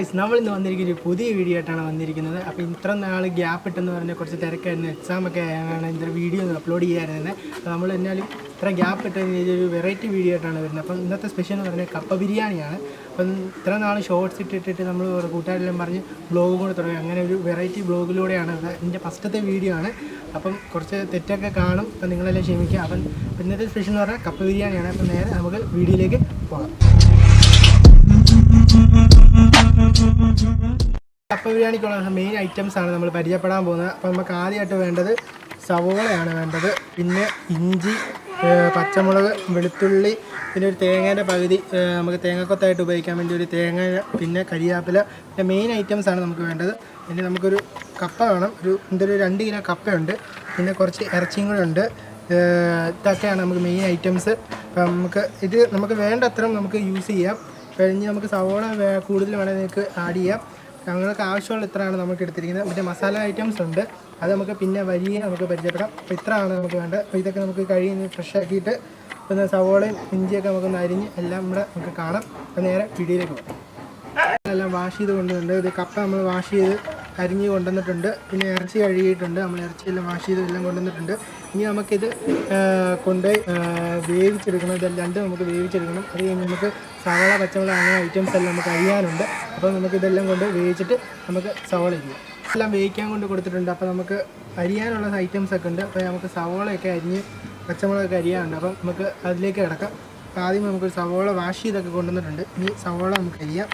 നമ്മൾ ഇന്ന് വന്നിരിക്കുന്ന ഒരു പുതിയ വീഡിയോ ആയിട്ടാണ് വന്നിരിക്കുന്നത്. അപ്പോൾ ഇത്ര നാൾ ഗ്യാപ്പ് ഇട്ടെന്ന് പറഞ്ഞ കുറച്ച് തിരക്കായിരുന്നു എക്സാം ഒക്കെ ആയാണ് ഇതിന്റെ വീഡിയോ ഒന്ന് അപ്ലോഡ് ചെയ്യാറുന്നത് അപ്പോൾ നമ്മൾ എന്നാലും ഇത്ര ഗ്യാപ്പ് ഇട്ടതിന് ഒരു വെറൈറ്റി വീഡിയോ ആയിട്ടാണ് വരുന്നത്. അപ്പം ഇന്നത്തെ സ്പെഷ്യൽ എന്ന് പറഞ്ഞാൽ കപ്പ ബിരിയാണിയാണ്. അപ്പം ഇത്ര നാൾ ഷോർട്സ് ഇട്ടിട്ടിട്ട് നമ്മൾ കൂട്ടുകാരെല്ലാം പറഞ്ഞ് ബ്ലോഗ് കൂടെ തുടങ്ങി. അങ്ങനെ ഒരു വെറൈറ്റി ബ്ലോഗിലൂടെയാണ് എന്റെ ഫസ്റ്റത്തെ വീഡിയോ ആണ്. അപ്പം കുറച്ച് തെറ്റൊക്കെ കാണും. അപ്പം നിങ്ങളെല്ലാം ക്ഷമിക്കുക. അപ്പം ഇന്നത്തെ സ്പെഷ്യൽ എന്ന് പറഞ്ഞാൽ കപ്പ ബിരിയാണിയാണ്. അപ്പം നേരെ നമുക്ക് വീഡിയോയിലേക്ക് പോകാം. കപ്പ ബിരിയാണിക്കുള്ള മെയിൻ ഐറ്റംസ് ആണ് നമ്മൾ പരിചയപ്പെടാൻ പോകുന്നത്. അപ്പോൾ നമുക്ക് ആദ്യമായിട്ട് വേണ്ടത് സവോളയാണ് വേണ്ടത്. പിന്നെ ഇഞ്ചി പച്ചമുളക് വെളുത്തുള്ളി പിന്നെ ഒരു തേങ്ങേന്റെ പകുതി നമുക്ക് തേങ്ങക്കൊത്തായിട്ട് ഉപയോഗിക്കാൻ വേണ്ടി ഒരു തേങ്ങ പിന്നെ കരിയാപ്പില പിന്നെ മെയിൻ ഐറ്റംസ് ആണ് നമുക്ക് വേണ്ടത്. പിന്നെ നമുക്കൊരു കപ്പ വേണം. ഒരു എന്തൊരു രണ്ട് കിലോ കപ്പയുണ്ട്. പിന്നെ കുറച്ച് ഇറച്ചിയും കൂടെ ഉണ്ട്. ഇതൊക്കെയാണ് നമുക്ക് മെയിൻ ഐറ്റംസ് അപ്പം നമുക്ക് ഇത് നമുക്ക് വേണ്ടത്ര നമുക്ക് യൂസ് ചെയ്യാം. കഴിഞ്ഞ് നമുക്ക് സവോള കൂടുതൽ വേണമെങ്കിൽ നിങ്ങൾക്ക് ആഡ് ചെയ്യാം. ഞങ്ങൾക്ക് ആവശ്യമുള്ള ഇത്രയാണ് നമുക്ക് എടുത്തിരിക്കുന്നത്. പിന്നെ മസാല ഐറ്റംസ് ഉണ്ട്. അത് നമുക്ക് പിന്നെ വലിയ നമുക്ക് പരിചയപ്പെടാം. അപ്പോൾ ഇത്രയാണ് നമുക്ക് വേണ്ടത്. അപ്പോൾ ഇതൊക്കെ നമുക്ക് കഴിയുന്ന ഫ്രഷ് ആക്കിയിട്ട് പിന്നെ സവോളയും ഇഞ്ചിയൊക്കെ നമുക്കൊന്ന് അരിഞ്ഞ് എല്ലാം കൂടെ നമുക്ക് കാണാം. അപ്പോൾ നേരെ പിടിയിലേക്ക് പോകാം. എല്ലാം വാഷ് ചെയ്ത് കൊണ്ടുവന്നിട്ടുണ്ട്. ഇത് കപ്പ നമ്മൾ വാഷ് ചെയ്ത് അരിഞ്ഞ് കൊണ്ടുവന്നിട്ടുണ്ട്. പിന്നെ ഇറച്ചി കഴുകിയിട്ടുണ്ട്. നമ്മൾ ഇറച്ചിയെല്ലാം വാഷ് ചെയ്ത് എല്ലാം കൊണ്ടുവന്നിട്ടുണ്ട്. ഇനി നമുക്കിത് കൊണ്ട് വേവിച്ചെടുക്കണം. ഇതെല്ലാം രണ്ട് നമുക്ക് വേവിച്ചെടുക്കണം. അത് കഴിഞ്ഞ് നമുക്ക് സവാള പച്ചമുളക് അങ്ങനെ ഐറ്റംസ് എല്ലാം നമുക്ക് അറിയാനുണ്ട് അപ്പോൾ നമുക്ക് ഇതെല്ലാം കൊണ്ട് വേവിച്ചിട്ട് നമുക്ക് സവാള ചെയ്യാം എല്ലാം വേവിക്കാൻ കൊണ്ട് കൊടുത്തിട്ടുണ്ട്. അപ്പോൾ നമുക്ക് അരിയാനുള്ള ഐറ്റംസ് ഒക്കെ ഉണ്ട്. അപ്പോൾ നമുക്ക് സവാളയൊക്കെ അരിഞ്ഞ് പച്ചമുളകൊക്കെ അരിയാനുണ്ട്. അപ്പം നമുക്ക് അതിലേക്ക് കിടക്കാം. ആദ്യം നമുക്കൊരു സവോള വാഷ് ചെയ്തൊക്കെ കൊണ്ടുവന്നിട്ടുണ്ട്. ഇനി സവോള നമുക്ക് അരിയാം.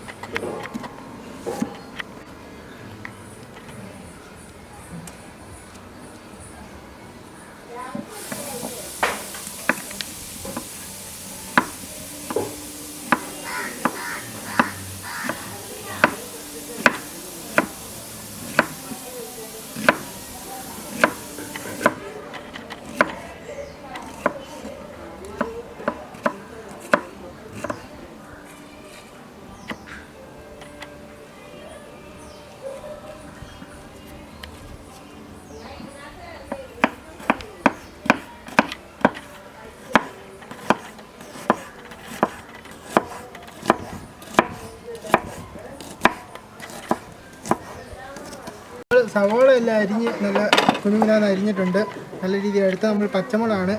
സവോള എല്ലാം അരിഞ്ഞ് നല്ല കുഞ്ഞുകുഞ്ഞാന്ന് അരിഞ്ഞിട്ടുണ്ട്. നല്ല രീതിയിൽ എടുത്ത് നമ്മൾ പച്ചമുളകാണ്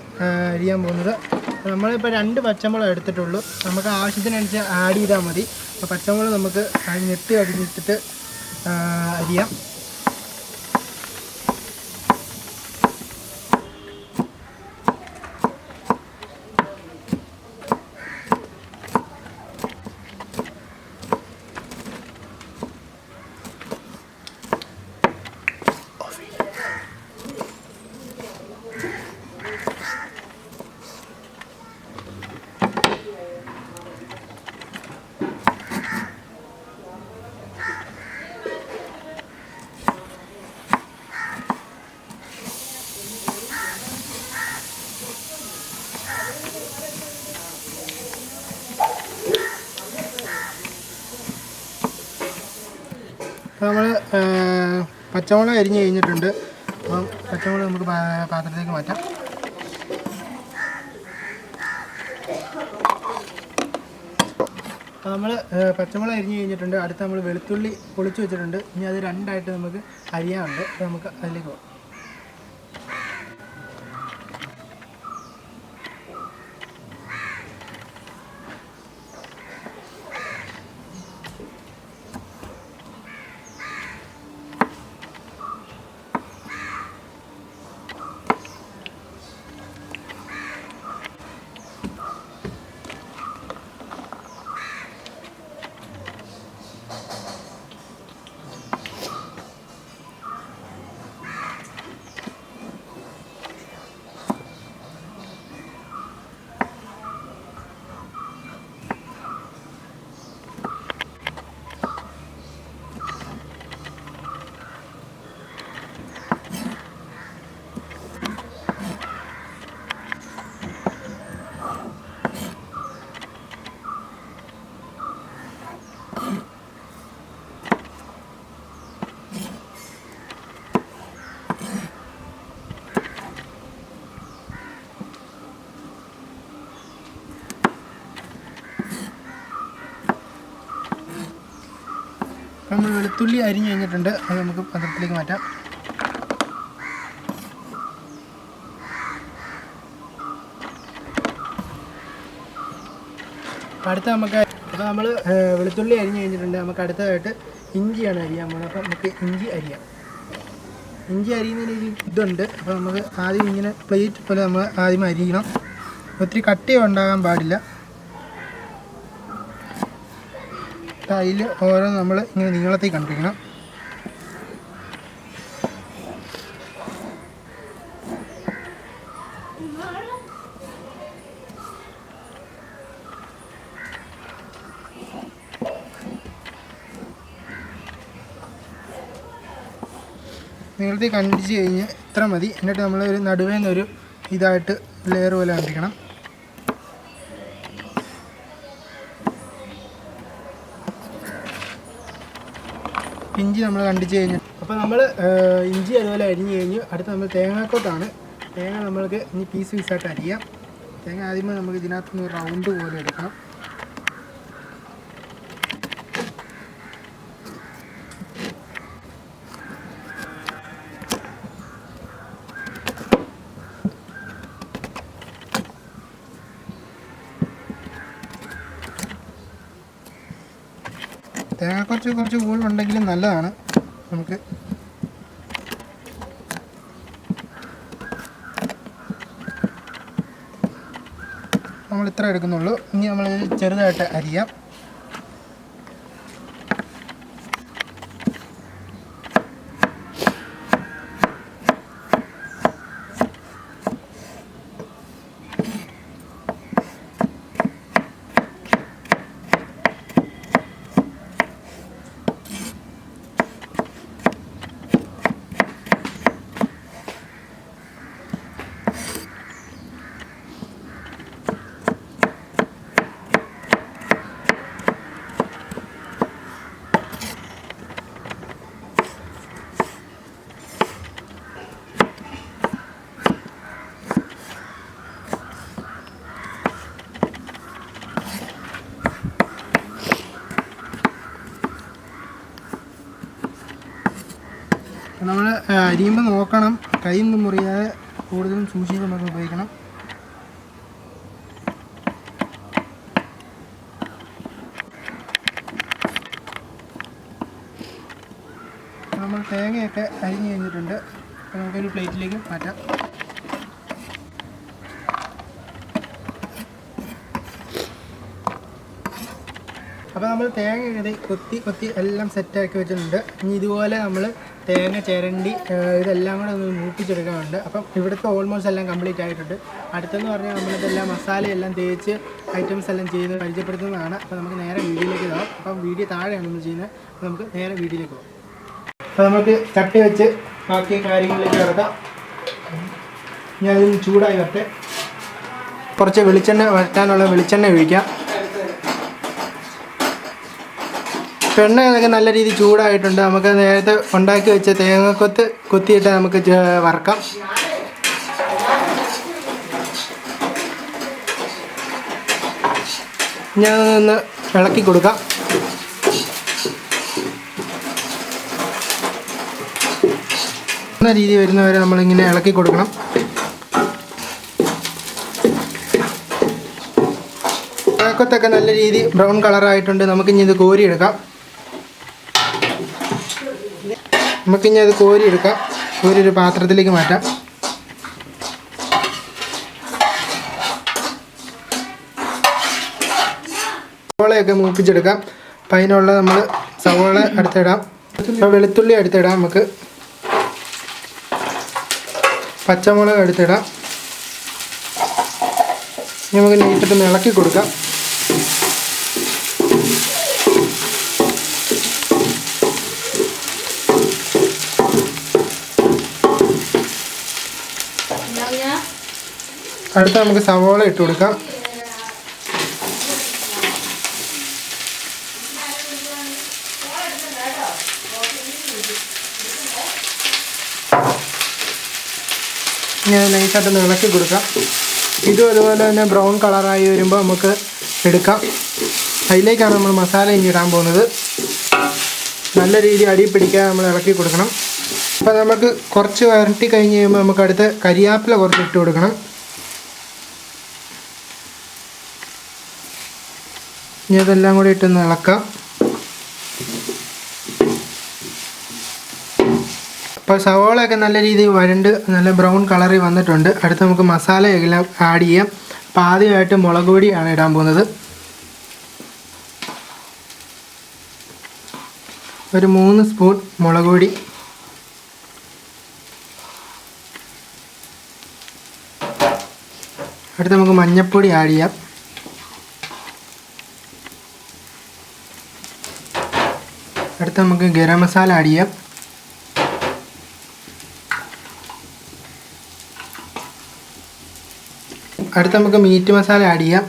അരിയാൻ പോകുന്നത്. നമ്മളിപ്പോൾ രണ്ട് പച്ചമുളക് എടുത്തിട്ടുള്ളൂ. നമുക്ക് ആവശ്യത്തിനനുസരിച്ച് ആഡ് ചെയ്താൽ മതി. അപ്പോൾ പച്ചമുളക് നമുക്ക് ഞെട്ടി അരിഞ്ഞിട്ടിട്ട് അരിയാം. നമ്മൾ പച്ചമുളക് അരിഞ്ഞ് കഴിഞ്ഞിട്ടുണ്ട്. അപ്പം പച്ചമുളക് നമുക്ക് പാത്രത്തിലേക്ക് മാറ്റാം. അപ്പോൾ നമ്മൾ പച്ചമുളക് അരിഞ്ഞ് കഴിഞ്ഞിട്ടുണ്ട്. അടുത്ത് നമ്മൾ വെളുത്തുള്ളി പൊളിച്ച് വെച്ചിട്ടുണ്ട്. ഇനി അത് രണ്ടായിട്ട് നമുക്ക് അരിയാനുണ്ട്. അപ്പോൾ നമുക്ക് അതിലേക്ക് പോകാം. നമ്മൾ വെളുത്തുള്ളി അരിഞ്ഞു കഴിഞ്ഞിട്ടുണ്ട്. അത് നമുക്ക് പത്രത്തിലേക്ക് മാറ്റാം. അടുത്ത നമുക്ക് അപ്പോൾ നമ്മൾ വെളുത്തുള്ളി അരിഞ്ഞു കഴിഞ്ഞിട്ടുണ്ട്. നമുക്ക് അടുത്തതായിട്ട് ഇഞ്ചിയാണ് അരിയാൻ പോകുന്നത് അപ്പോൾ നമുക്ക് ഇഞ്ചി അരിയാം. ഇഞ്ചി അരിയുന്നതിന് ഒരു ഇതുണ്ട്. അപ്പോൾ നമുക്ക് ആദ്യം ഇങ്ങനെ പ്ലേറ്റ് പോലെ നമ്മൾ ആദ്യം അരിയണം. ഒത്തിരി കട്ടി ഉണ്ടാകാൻ പാടില്ല. അതിൽ ഓരോ നമ്മൾ ഇങ്ങനെ നീളത്തിൽ കണ്ടിരിക്കണം. നീളത്തിൽ കണ്ടിച്ച് കഴിഞ്ഞ് ഇത്ര മതി. എന്നിട്ട് നമ്മൾ ഒരു നടുവേന്നൊരു ഇതായിട്ട് ലെയർ പോലെ കണ്ടിരിക്കണം. ഇഞ്ചി നമ്മൾ കണ്ടിച്ച് കഴിഞ്ഞു. അപ്പോൾ നമ്മൾ ഇഞ്ചി അതുപോലെ അരിഞ്ഞ് കഴിഞ്ഞു. അടുത്ത് നമ്മൾ തേങ്ങാക്കോട്ടാണ് തേങ്ങ നമ്മൾക്ക് ഇനി പീസ് പീസായിട്ട് അരിയാം. തേങ്ങ ആദ്യമേ നമുക്ക് ഇതിനകത്തുനിന്ന് റൗണ്ട് പോലെ എടുക്കണം. കുറച്ച് കുറച്ച് ഉണ്ടെങ്കിലും നല്ലതാണ്. നമുക്ക് നമ്മൾ ഇത്ര എടുക്കുന്നുള്ളൂ. ഇനി നമ്മൾ ചെറുതായിട്ട് അരിയാം നമ്മൾ അരിയുമ്പോൾ നോക്കണം. കൈ ഒന്നും മുറിയാതെ കൂടുതലും സൂക്ഷിച്ച് നമുക്ക് ഉപയോഗിക്കണം. നമ്മൾ തേങ്ങയൊക്കെ അരിഞ്ഞ് കഴിഞ്ഞിട്ടുണ്ട്. അപ്പോൾ നമുക്കൊരു പ്ലേറ്റിലേക്ക് മാറ്റാം. അപ്പോൾ നമ്മൾ തേങ്ങ കൊത്തി കൊത്തി എല്ലാം സെറ്റാക്കി വെച്ചിട്ടുണ്ട്. ഇനി ഇതുപോലെ നമ്മൾ തേങ്ങ ചിരണ്ടി ഇതെല്ലാം കൂടെ ഒന്ന് മൂപ്പിച്ചെടുക്കാനുണ്ട്. അപ്പം ഇവിടുത്തെ ഓൾമോസ്റ്റ് എല്ലാം കംപ്ലീറ്റ് ആയിട്ടുണ്ട്. അടുത്തെന്ന് പറഞ്ഞാൽ നമ്മളിതെല്ലാം മസാലയെല്ലാം തേച്ച് ഐറ്റംസ് എല്ലാം ചെയ്ത് പരിചയപ്പെടുത്തുന്നതാണ്. അപ്പോൾ നമുക്ക് നേരെ വീഡിയോയിലേക്ക് പോകാം. അപ്പം വീഡിയോ താഴെയാണ് നമ്മൾ ചെയ്യുന്നത്. അപ്പോൾ നമുക്ക് നേരെ വീഡിയോയിലേക്ക് പോകാം. അപ്പോൾ നമുക്ക് ചട്ടി വെച്ച് ബാക്കി കാര്യങ്ങളിലേക്ക് കിടക്കാം. ഞാൻ അതിൽ ചൂടായി വരട്ടെ. കുറച്ച് വെളിച്ചെണ്ണ വരട്ടാനുള്ള വെളിച്ചെണ്ണ ഒഴിക്കാം. എണ്ണ ഇതൊക്കെ നല്ല രീതിയിൽ ചൂടായിട്ടുണ്ട്. നമുക്ക് നേരത്തെ ഉണ്ടാക്കി വെച്ച തേങ്ങക്കൊത്ത് കൊത്തിയിട്ട് നമുക്ക് വറക്കാം. ഞാൻ ഒന്ന് ഇളക്കി കൊടുക്കാം. രീതി വരുന്നവരെ നമ്മളിങ്ങനെ ഇളക്കി കൊടുക്കണം. തേങ്ങക്കൊത്തൊക്കെ നല്ല രീതി ബ്രൗൺ കളറായിട്ടുണ്ട്. നമുക്കിനി ഇത് കോരിയെടുക്കാം. നമുക്കിനി അത് കോരിയെടുക്കാം. കോരി ഒരു പാത്രത്തിലേക്ക് മാറ്റാം. സവോളയൊക്കെ മൂപ്പിച്ചെടുക്കാം. അപ്പം അതിനുള്ള നമ്മൾ സവോള അടുത്തിടാം. വെളുത്തുള്ളി അടുത്തിടാം നമുക്ക്. പച്ചമുളക് അടുത്തിടാം. നമുക്ക് നീട്ടിട്ട് ഇളക്കി കൊടുക്കാം. അടുത്ത നമുക്ക് സവോള ഇട്ട് കൊടുക്കാം. ഞാൻ നൈസായിട്ട് ഇളക്കി കൊടുക്കാം. ഇതും അതുപോലെ തന്നെ ബ്രൗൺ കളറായി വരുമ്പോൾ നമുക്ക് എടുക്കാം. അതിലേക്കാണ് നമ്മൾ മസാല ഇനി ഇടാൻ പോകുന്നത്. നല്ല രീതിയിൽ അടി പിടിക്കാൻ നമ്മൾ ഇളക്കി കൊടുക്കണം. അപ്പോൾ നമുക്ക് കുറച്ച് വരട്ടി കഴിഞ്ഞ് കഴിയുമ്പോൾ നമുക്ക് അടുത്ത് കരിയാപ്പില കുറച്ച് ഇട്ട് കൊടുക്കണം. ഇനി അതെല്ലാം കൂടി ഇട്ടൊന്ന് ഇളക്കാം. അപ്പോൾ സവോളയൊക്കെ നല്ല രീതിയിൽ വരണ്ട് നല്ല ബ്രൗൺ കളറിൽ വന്നിട്ടുണ്ട്. അടുത്ത് നമുക്ക് മസാലയെല്ലാം ആഡ് ചെയ്യാം. അപ്പോൾ ആദ്യമായിട്ട് മുളക് പൊടിയാണ് ഇടാൻ പോകുന്നത്. ഒരു മൂന്ന് സ്പൂൺ മുളക് പൊടി. അടുത്ത് നമുക്ക് മഞ്ഞൾപ്പൊടി ആഡ് ചെയ്യാം. അടുത്ത് നമുക്ക് ഗരം മസാല ആഡ് ചെയ്യാം. അടുത്ത് നമുക്ക് മീറ്റ് മസാല ആഡ് ചെയ്യാം.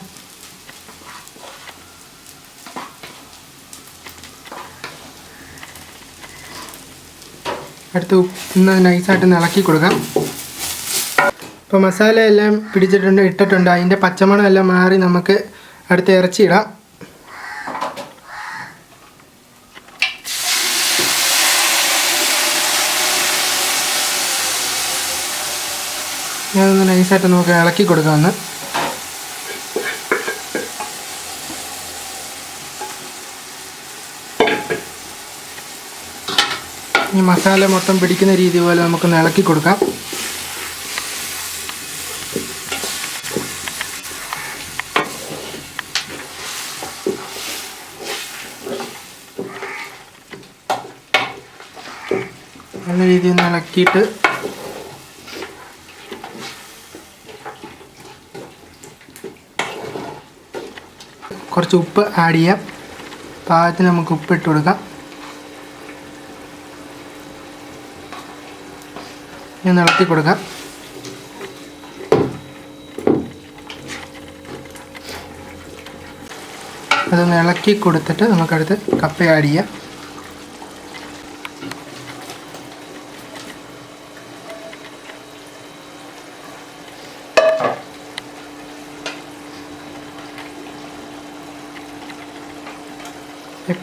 അടുത്ത് ഒന്ന് നൈസായിട്ട് ഇളക്കി കൊടുക്കാം. ഇപ്പോൾ മസാല എല്ലാം പിടിച്ചിട്ടുണ്ട് ഇട്ടിട്ടുണ്ട്. അതിന്റെ പച്ചമണം എല്ലാം മാറി നമുക്ക് അടുത്ത് ഇറച്ചി നൈസായിട്ട് നമുക്ക് ഇളക്കി കൊടുക്കാമെന്ന് ഈ മസാല മൊത്തം പിടിക്കുന്ന രീതി പോലെ നമുക്കൊന്ന് ഇളക്കി കൊടുക്കാം. നല്ല രീതിയിൽ ഒന്ന് ഇളക്കിയിട്ട് കുറച്ച് ഉപ്പ് ആഡ് ചെയ്യാം. പാകത്തിന് നമുക്ക് ഉപ്പ് ഇട്ട് കൊടുക്കാം. ഇനി ഇളക്കി കൊടുക്കാം. അതൊന്ന് ഇളക്കി കൊടുത്തിട്ട് നമുക്കടുത്ത് കപ്പ ആഡ് ചെയ്യാം.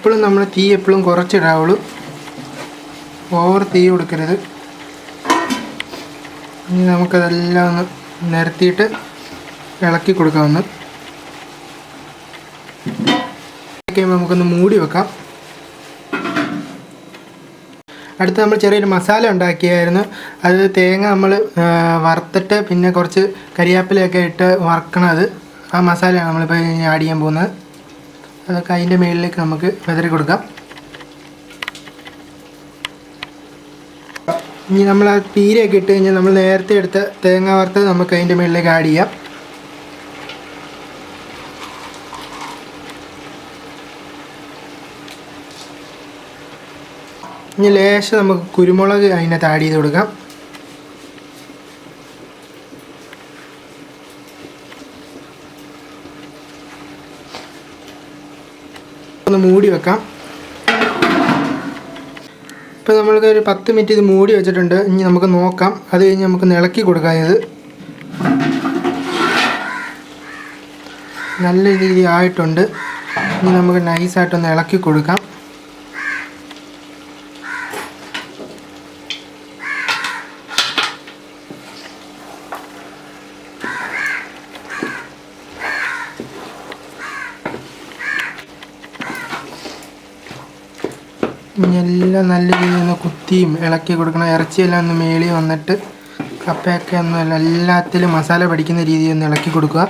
എപ്പോഴും നമ്മൾ തീ എപ്പോഴും കുറച്ചിടാവുള്ളൂ. ഓവർ തീ കൊടുക്കരുത്. ഇനി നമുക്കതെല്ലാം ഒന്ന് നിരത്തിയിട്ട് ഇളക്കി കൊടുക്കാവുന്ന. കഴിയുമ്പോൾ നമുക്കൊന്ന് മൂടി വെക്കാം. അടുത്ത് നമ്മൾ ചെറിയൊരു മസാല ഉണ്ടാക്കിയായിരുന്നു. അത് തേങ്ങ നമ്മൾ വറുത്തിട്ട് പിന്നെ കുറച്ച് കരിയാപ്പിലയൊക്കെ ഇട്ട് വറക്കണം അത് ആ മസാലയാണ് നമ്മളിപ്പോൾ ആഡ് ചെയ്യാൻ പോകുന്നത്. അതൊക്കെ അതിന്റെ മുകളിലേക്ക് നമുക്ക് വിതറി കൊടുക്കാം. ഇനി നമ്മൾ ആ പീരയൊക്കെ ഇട്ട് കഴിഞ്ഞാൽ നമ്മൾ നേരത്തെ എടുത്ത തേങ്ങ വറുത്ത് നമുക്ക് അതിന്റെ മുകളിലേക്ക് ആഡ് ചെയ്യാം. ഇനി ലേശം നമുക്ക് കുരുമുളക് അതിനകത്ത് ആഡ് ചെയ്ത് കൊടുക്കാം. മൂടി വെക്കാം. ഇപ്പോൾ നമ്മൾക്ക് ഒരു പത്ത് മിനിറ്റ് ഇത് മൂടി വെച്ചിട്ടുണ്ട്. ഇനി നമുക്ക് നോക്കാം. അത് കഴിഞ്ഞ് നമുക്ക് ഇളക്കി കൊടുക്കാം ഇത്. നല്ല രീതിയിൽ ആയിട്ടുണ്ട്. ഇനി നമുക്ക് നൈസായിട്ടൊന്ന് ഇളക്കി കൊടുക്കാം ഇനി എല്ലാം നല്ല രീതിയിൽ ഒന്ന് കുത്തിയും ഇളക്കി കൊടുക്കണം. ഇറച്ചിയെല്ലാം ഒന്ന് മേളി വന്നിട്ട് കപ്പയൊക്കെ ഒന്ന് എല്ലാത്തിലും മസാല പിടിക്കുന്ന രീതിയിൽ ഒന്ന് ഇളക്കി കൊടുക്കുക.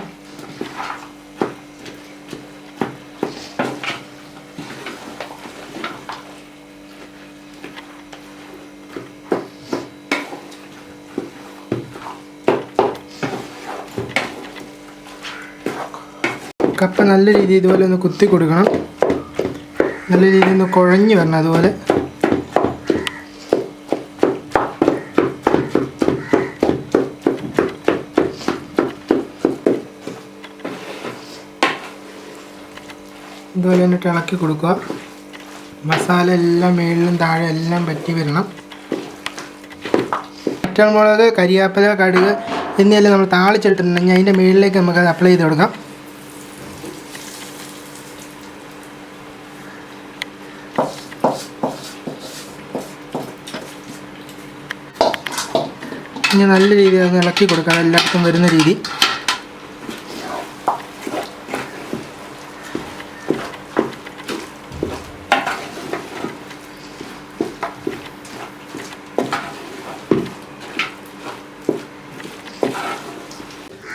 കപ്പ നല്ല രീതിയിൽ ഇതുപോലെ ഒന്ന് കുത്തി കൊടുക്കണം. നല്ല രീതിയിൽ ഒന്ന് കുഴഞ്ഞു വരണം അതുപോലെ. ഇതുപോലെ തന്നെ ഇളക്കി കൊടുക്കുക. മസാല എല്ലാം മേളിലും താഴെ എല്ലാം പറ്റി വരണം. മുളക് കരിയാപ്പില കടുക് എന്നിവയെല്ലാം നമ്മൾ താളിച്ചിട്ടുണ്ടെങ്കിൽ അതിന്റെ മേളിലേക്ക് നമുക്ക് അത് അപ്ലൈ ചെയ്ത് കൊടുക്കാം. ഇനി നല്ല രീതിയിൽ അത് ഇളക്കി കൊടുക്കാം എല്ലാവർക്കും വരുന്ന രീതി.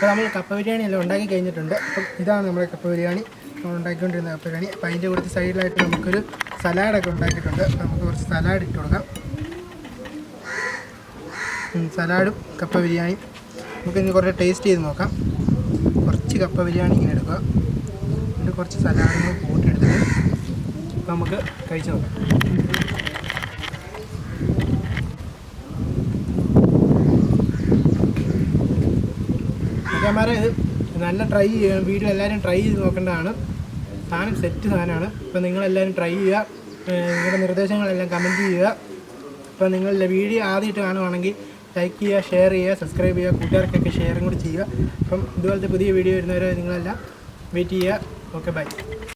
അപ്പോൾ നമ്മൾ കപ്പ ബിരിയാണി എല്ലാം ഉണ്ടാക്കി കഴിഞ്ഞിട്ടുണ്ട്. അപ്പം ഇതാണ് നമ്മുടെ കപ്പ ബിരിയാണി. നമ്മൾ ഉണ്ടാക്കിക്കൊണ്ടിരുന്ന കപ്പ ബിരിയാണി. അപ്പോൾ അതിന്റെ കുറച്ച് സൈഡിലായിട്ട് നമുക്കൊരു സലാഡൊക്കെ ഉണ്ടാക്കിയിട്ടുണ്ട്. നമുക്ക് കുറച്ച് സലാഡ് ഇട്ട് കൊടുക്കാം. സലാഡും കപ്പ ബിരിയാണി നമുക്ക് ഇനി കുറച്ച് ടേസ്റ്റ് ചെയ്ത് നോക്കാം. കുറച്ച് കപ്പ ബിരിയാണി ഇങ്ങനെ എടുക്കുക. എന്നിട്ട് കുറച്ച് സലാഡും കൂടെ കൂട്ടിയെടുത്തിട്ട് നമുക്ക് കഴിച്ച് നോക്കാം. ഇത് നല്ല ട്രൈ വീഡിയോ എല്ലാവരും ട്രൈ ചെയ്ത് നോക്കേണ്ടതാണ്. സാധനം സെറ്റ് സാധനമാണ്. അപ്പോൾ നിങ്ങളെല്ലാവരും ട്രൈ ചെയ്യുക. നിങ്ങളുടെ നിർദ്ദേശങ്ങളെല്ലാം കമന്റ് ചെയ്യുക. അപ്പോൾ നിങ്ങളുടെ വീഡിയോ ആദ്യമായിട്ട് കാണുവാണെങ്കിൽ ലൈക്ക് ചെയ്യുക ഷെയർ ചെയ്യുക സബ്സ്ക്രൈബ് ചെയ്യുക കൂട്ടുകാർക്കൊക്കെ ഷെയറും കൂടി ചെയ്യുക. അപ്പം ഇതുപോലത്തെ പുതിയ വീഡിയോ വരുന്നവരെ നിങ്ങളെല്ലാം വെയിറ്റ് ചെയ്യുക. Okay bye